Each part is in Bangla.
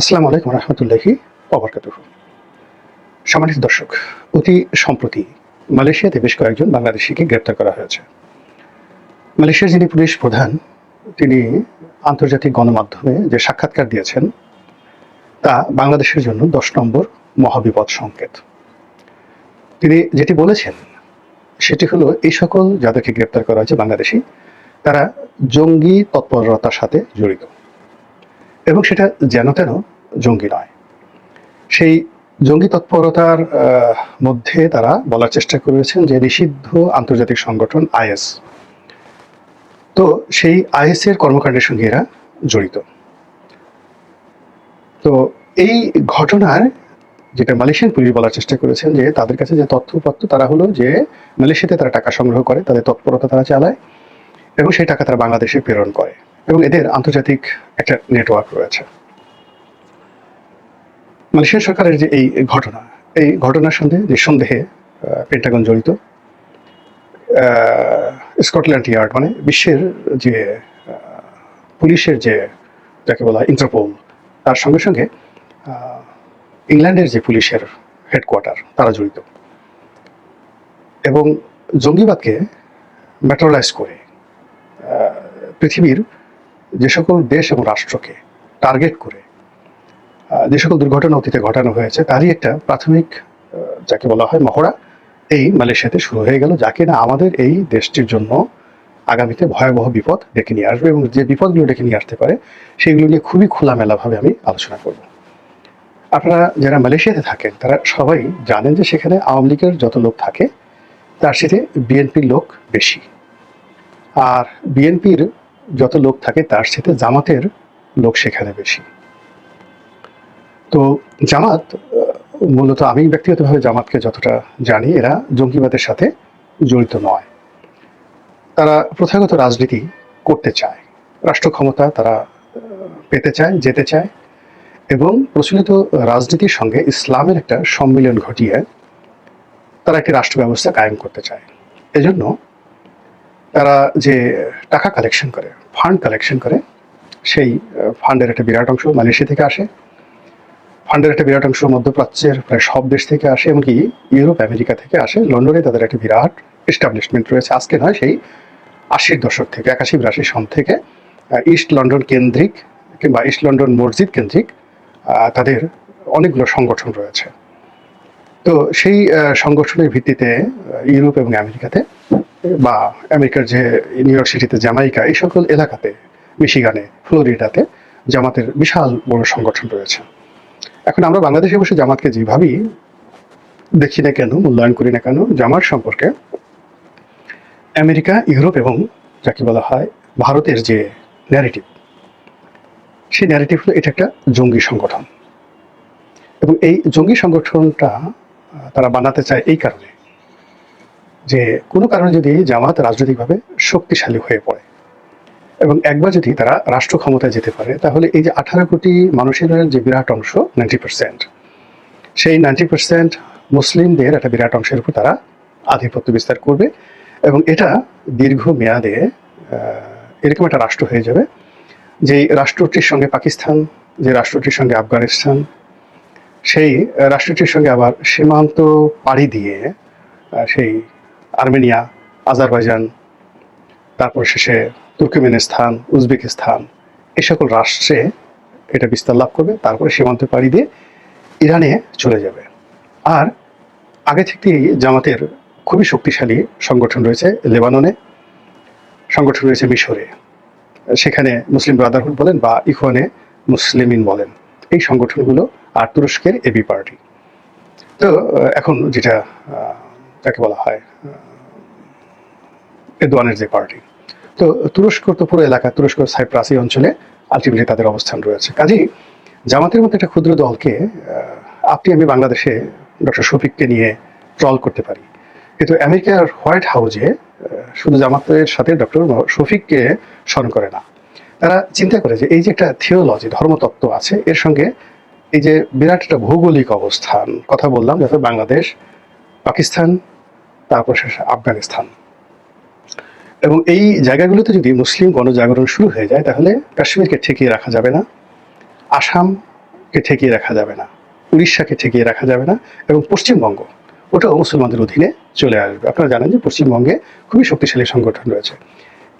আসসালামু আলাইকুম রহমতুল্লাহি অবরকাতুহ সম্মানিত দর্শক, অতি সম্প্রতি মালয়েশিয়াতে বেশ কয়েকজন বাংলাদেশিকে গ্রেপ্তার করা হয়েছে। মালয়েশিয়ার যিনি পুলিশ প্রধান, তিনি আন্তর্জাতিক গণমাধ্যমে যে সাক্ষাৎকার দিয়েছেন, তা বাংলাদেশের জন্য দশ নম্বর মহাবিপদ সংকেত। তিনি যেটি বলেছেন, সেটি হলো, এই সকল যাদেরকে গ্রেপ্তার করা হয়েছে বাংলাদেশি, তারা জঙ্গি তৎপরতার সাথে জড়িত। এবং সেটা যেন তেন জঙ্গি নয়। সেই জঙ্গি তৎপরতার মধ্যে তারা বলার চেষ্টা করেছেন যে নিষিদ্ধ আন্তর্জাতিক সংগঠন আইএস। তো সেই আইএস এর কর্মকাণ্ডের সঙ্গে এরা জড়িত। তো এই ঘটনার যেটা মালয়েশিয়ান পুলিশ বলার চেষ্টা করেছেন যে তাদের কাছে যে তথ্যপত্র তারা হলো যে মালয়েশিয়াতে তারা টাকা সংগ্রহ করে, তাদের তৎপরতা তারা চালায় এবং সেই টাকা তারা বাংলাদেশে প্রেরণ করে। এবং এদের আন্তর্জাতিক একটা নেটওয়ার্ক রয়েছে। মালয়েশিয়া সরকারের যে এই ঘটনা এই ঘটনার সঙ্গে নিঃসন্দেহে আহ, পেন্টাগন জড়িত স্কটল্যান্ড ইয়ার্ড মানে বিশ্বের যে পুলিশের যে যাকে বলা ইন্টারপোল তার সঙ্গে সঙ্গে ইংল্যান্ডের যে পুলিশের হেডকোয়ার্টার তারা জড়িত। এবং জঙ্গিবাদকে ম্যাটারালাইজ করে পৃথিবীর যে সকল দেশ এবং রাষ্ট্রকে টার্গেট করে যে সকল দুর্ঘটনা অতীতে ঘটানো হয়েছে, তারই একটা প্রাথমিক যাকে বলা হয় মহড়া, এই মালয়েশিয়াতে শুরু হয়ে গেল, যাকে না আমাদের এই দেশটির জন্য আগামীতে ভয়াবহ বিপদ ডেকে নিয়ে আসবে এবং যে বিপদগুলো ডেকে নিয়ে আসতে পারে, সেগুলো নিয়ে খুবই খোলামেলাভাবে আমি আলোচনা করব। আপনারা যারা মালয়েশিয়াতে থাকেন, তারা সবাই জানেন যে সেখানে আওয়ামী লীগের যত লোক থাকে, তার সাথে বিএনপির লোক বেশি। আর বিএনপির যত লোক থাকে তার সাথে জামাতের লোক সেখানে বেশি। তো জামাত মূলত আমি ব্যক্তিগতভাবে জামাতকে যতটা জানি, এরা জঙ্গিবাদের সাথে জড়িত নয়। তারা প্রথাগত রাজনীতি করতে চায়। রাষ্ট্র ক্ষমতা তারা পেতে চায়, যেতে চায় এবং প্রচলিত রাজনীতির সঙ্গে ইসলামের একটা সম্মিলন ঘটিয়ে তারা একটি রাষ্ট্র ব্যবস্থা কায়েম করতে চায়। এজন্য তারা যে টাকা কালেকশন করে ফান্ড কালেকশন করে, সেই ফান্ডের একটা বিরাট অংশ মালয়েশিয়া থেকে আসে। ফান্ডের একটা বিরাট অংশ মধ্যপ্রাচ্যের প্রায় সব দেশ থেকে আসে, এমনকি ইউরোপ, আমেরিকা থেকে আসে। লন্ডনে তাদের একটা বিরাট এস্টাবলিশমেন্ট রয়েছে। আজকে নয়, সেই আশির দশক থেকে, একাশি বিরাশি সন থেকে ইস্ট লন্ডন কেন্দ্রিক কিংবা ইস্ট লন্ডন মসজিদ কেন্দ্রিক তাদের অনেকগুলো সংগঠন রয়েছে। তো সেই সংগঠনের ভিত্তিতে ইউরোপ এবং আমেরিকাতে বা আমেরিকার যে নিউ ইয়র্ক সিটিতে জামাইকা এই সকল এলাকাতে, মিশিগানে, ফ্লোরিডাতে জামাতের বিশাল বড় সংগঠন রয়েছে। এখন আমরা বাংলাদেশে বসে জামাতকে যেভাবেই দেখি না কেন, মূল্যায়ন করি না কেন, জামাত সম্পর্কে আমেরিকা, ইউরোপ এবং যাকে বলা হয় ভারতের যে ন্যারেটিভ সেই ন্যারেটিভ হলো এটা একটা জঙ্গি সংগঠন। এবং এই জঙ্গি সংগঠনটা তারা বানাতে চায় এই কারণে। যে কোনো কারণে যদি জামাত রাজনৈতিকভাবে শক্তিশালী হয়ে পড়ে এবং একবার যদি তারা রাষ্ট্র ক্ষমতায় যেতে পারে, তাহলে এই যে আঠারো কোটি মানুষের যে বিরাট অংশ নাইনটি পার্সেন্ট সেই নাইনটি পার্সেন্ট মুসলিমদের একটা বিরাট অংশের উপর তারা আধিপত্য বিস্তার করবে এবং এটা দীর্ঘ মেয়াদে এরকম একটা রাষ্ট্র হয়ে যাবে, যেই রাষ্ট্রটির সঙ্গে পাকিস্তান, যে রাষ্ট্রটির সঙ্গে আফগানিস্তান, সেই রাষ্ট্রটির সঙ্গে আবার সীমান্ত পাড়ি দিয়ে সেই আর্মেনিয়া, আজারবাইজান, তারপর শেষে তুর্কমেনিস্তান, উজবেকিস্তান এই সকল রাষ্ট্রে এটা বিস্তার লাভ করবে, তারপরে সীমান্ত পাড়ি দিয়ে ইরানে চলে যাবে। আর আগে থেকেই জামাতের খুবই শক্তিশালী সংগঠন রয়েছে লেবাননে। সংগঠন রয়েছে মিশরে। সেখানে মুসলিম ব্রাদারহুড বলেন বা ইখওয়ানে মুসলিমিন বলেন। এই সংগঠনগুলো আর তুরস্কের এবি পার্টি। তো, এখন যেটা তাকে বলা হয় এরদোয়ানের যে পার্টি। তো তুরস্ক তো পুরো এলাকা, তুরস্ক, সাইপ্রাস এই অঞ্চলে আলটিমেটলি তাদের অবস্থান রয়েছে। কাজেই জামাতের মতো একটা ক্ষুদ্র দলকে আপনি আমি বাংলাদেশে ডক্টর শফিককে নিয়ে ট্রল করতে পারি। কিন্তু আমেরিকার হোয়াইট হাউজে শুধু জামাতের সাথে ডক্টর শফিককে স্মরণ করে না। তারা চিন্তা করে যে এই যে একটা থিওলজি ধর্মতত্ত্ব আছে, এর সঙ্গে এই যে বিরাট একটা ভৌগোলিক অবস্থান, কথা বললাম যাতে বাংলাদেশ, পাকিস্তান, তারপর শেষে আফগানিস্তান। এবং এই জায়গাগুলোতে যদি মুসলিম গণজাগরণ শুরু হয়ে যায়, তাহলে কাশ্মীরকে ঠেকিয়ে রাখা যাবে না, আসামকে ঠেকিয়ে রাখা যাবে না, উড়িষ্যাকে ঠেকিয়ে রাখা যাবে না এবং পশ্চিমবঙ্গ, ওটাও মুসলমানদের অধীনে চলে আসবে। আপনারা জানেন যে পশ্চিমবঙ্গে খুবই শক্তিশালী সংগঠন রয়েছে।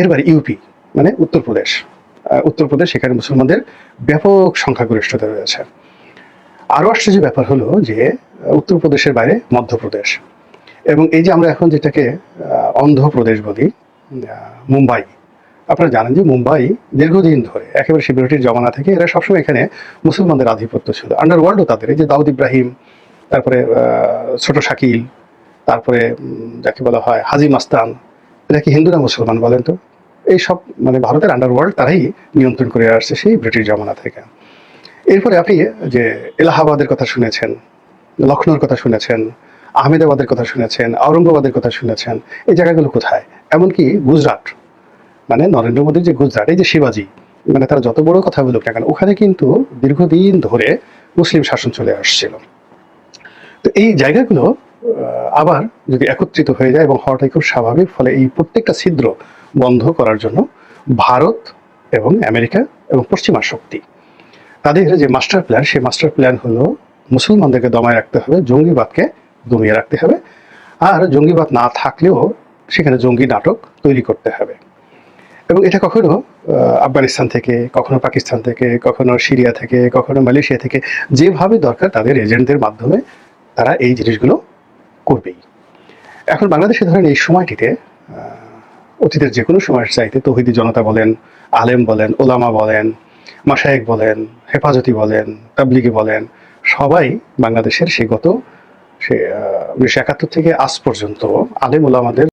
এরবার ইউপি মানে উত্তরপ্রদেশ উত্তরপ্রদেশ সেখানে মুসলমানদের ব্যাপক সংখ্যাগরিষ্ঠতা রয়েছে। আরও আশ্চর্য ব্যাপার হলো যে উত্তরপ্রদেশের বাইরে মধ্যপ্রদেশ এবং এই যে আমরা এখন যেটাকে অন্ধ্রপ্রদেশ বলি মুম্বাই। আপনারা জানেন যে মুম্বাই দীর্ঘদিন ধরে একেবারে শিবিরটির জমানা থেকে এরা সবসময় এখানে মুসলমানদের আধিপত্য ছিল। আন্ডারওয়ার্ল্ডও তাদের, এই যে দাউদ ইব্রাহিম, তারপরে ছোট শাকিল, তারপরে যাকে বলা হয় হাজি মাস্তান, এরা কি হিন্দু না মুসলমান বলেন তো? এই সব মানে ভারতের আন্ডারওয়ার্ল্ড তারাই নিয়ন্ত্রণ করে আসছে সেই ব্রিটিশ জমানা থেকে। এরপরে আপনি যে এলাহাবাদের কথা শুনেছেন লখনৌর কথা শুনেছেন, আহমেদাবাদের কথা শুনেছেন আওরঙ্গাবাদের কথা শুনেছেন, এই জায়গাগুলো কোথায়? এমনকি গুজরাট মানে নরেন্দ্র মোদীর যে গুজরাট, এই যে শিবাজি মানে তারা যত বড় কথা বলুক না কেন, ওখানে কিন্তু দীর্ঘদিন ধরে মুসলিম শাসন চলে আসছিল। তো এই জায়গাগুলো আবার যদি একত্রিত হয়ে যায় এবং হওয়াটাই খুব স্বাভাবিক, ফলে এই প্রত্যেকটা ছিদ্র বন্ধ করার জন্য ভারত এবং আমেরিকা এবং পশ্চিমা শক্তি, তাদের যে মাস্টার প্ল্যান, সেই মাস্টার প্ল্যান হলো মুসলমানদেরকে দমায় রাখতে হবে, জঙ্গিবাদকে দমিয়ে রাখতে হবে। আর জঙ্গিবাদ না থাকলেও সেখানে জঙ্গি নাটক তৈরি করতে হবে। এবং এটা কখনো আফগানিস্তান থেকে, কখনো পাকিস্তান থেকে, কখনো সিরিয়া থেকে, কখনো মালয়েশিয়া থেকে যেভাবে দরকার তাদের এজেন্টদের মাধ্যমে তারা এই জিনিসগুলো করবেই। এখন বাংলাদেশে ধরেন এই সময়টিতে অতীতের যে কোনো সময়ের চাইতে তহিদি জনতা বলেন, আলেম বলেন, ওলামা বলেন মাসায়েক বলেন, হেফাজতি বলেন, তাবলিগি বলেন, সবাই বাংলাদেশের সে গত সে উনিশশো একাত্তর থেকে আজ পর্যন্ত আলেম ওলামাদের